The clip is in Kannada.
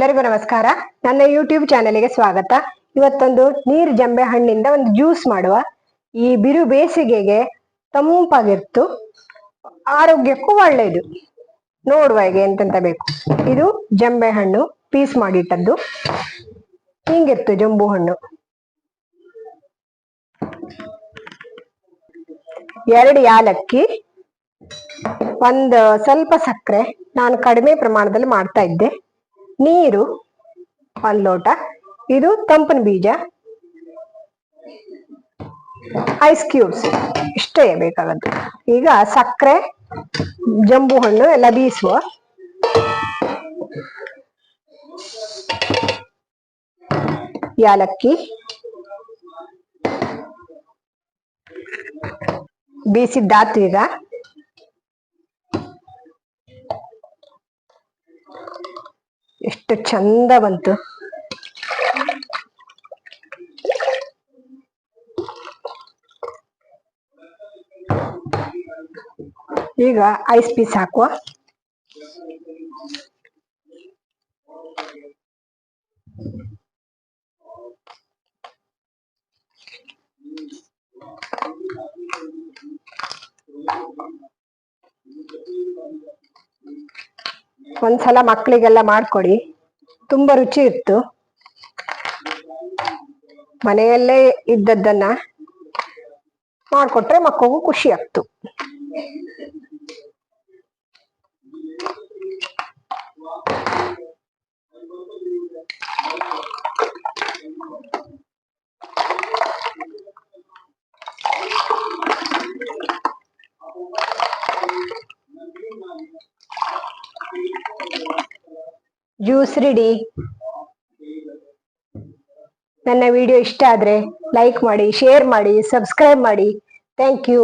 ಎಲ್ಲರಿಗೂ ನಮಸ್ಕಾರ. ನನ್ನ ಯೂಟ್ಯೂಬ್ ಚಾನೆಲ್ಗೆ ಸ್ವಾಗತ. ಇವತ್ತೊಂದು ನೀರ್ ಜಂಬೆ ಹಣ್ಣಿಂದ ಒಂದು ಜ್ಯೂಸ್ ಮಾಡುವ ಈ ಬಿರು ಬೇಸಿಗೆಗೆ ತಂಪಾಗಿರ್ತು. ಆರೋಗ್ಯಕ್ಕೂ ಒಳ್ಳೆಯದು ನೋಡುವ ಹೇಗೆ ಎಂತೆಂತ ಬೇಕು. ಇದು ಜಂಬೆ ಹಣ್ಣು ಪೀಸ್ ಮಾಡಿಟ್ಟದ್ದು. ಹಿಂಗಿತ್ತು ಜಂಬು ಹಣ್ಣು. ಎರಡು ಯಾಲಕ್ಕಿ, ಒಂದು ಸ್ವಲ್ಪ ಸಕ್ಕರೆ. ನಾನು ಕಡಿಮೆ ಪ್ರಮಾಣದಲ್ಲಿ ಮಾಡ್ತಾ ಇದ್ದೆ. ನೀರು ಒಂದು ಲೋಟ ಇದು ತಂಪನ ಬೀಜ. ಐಸ್ ಕ್ಯೂಬ್ಸ್ ಇಷ್ಟೇ ಬೇಕಾಗದ್ದು ಈಗ ಸಕ್ಕರೆ, ಜಂಬು ಹಣ್ಣು ಎಲ್ಲ ಬೀಸುವ. ಯಾಲಕ್ಕಿ. ಬೀಸಿದ್ದಾತು ಈಗ ಎಷ್ಟು ಚಂದ ಬಂತು. ಈಗ ಐಸ್ ಪೀಸ್ ಹಾಕುವ. ಒಂದ್ಸಲ ಮಕ್ಕಳಿಗೆಲ್ಲ ಮಾಡ್ಕೊಡಿ. ತುಂಬಾ ರುಚಿ ಇತ್ತು. ಮನೆಯಲ್ಲೇ ಇದ್ದದ್ದನ್ನ ಮಾಡ್ಕೊಟ್ರೆ ಮಕ್ಕಳಿಗೂ ಖುಷಿ ಆಗ್ತು. Juice ready. ನನ್ನ ವಿಡಿಯೋ ಇಷ್ಟ ಆದ್ರೆ ಲೈಕ್ ಮಾಡಿ ಶೇರ್ ಮಾಡಿ ಸಬ್ಸ್ಕ್ರೈಬ್ ಮಾಡಿ. Thank you.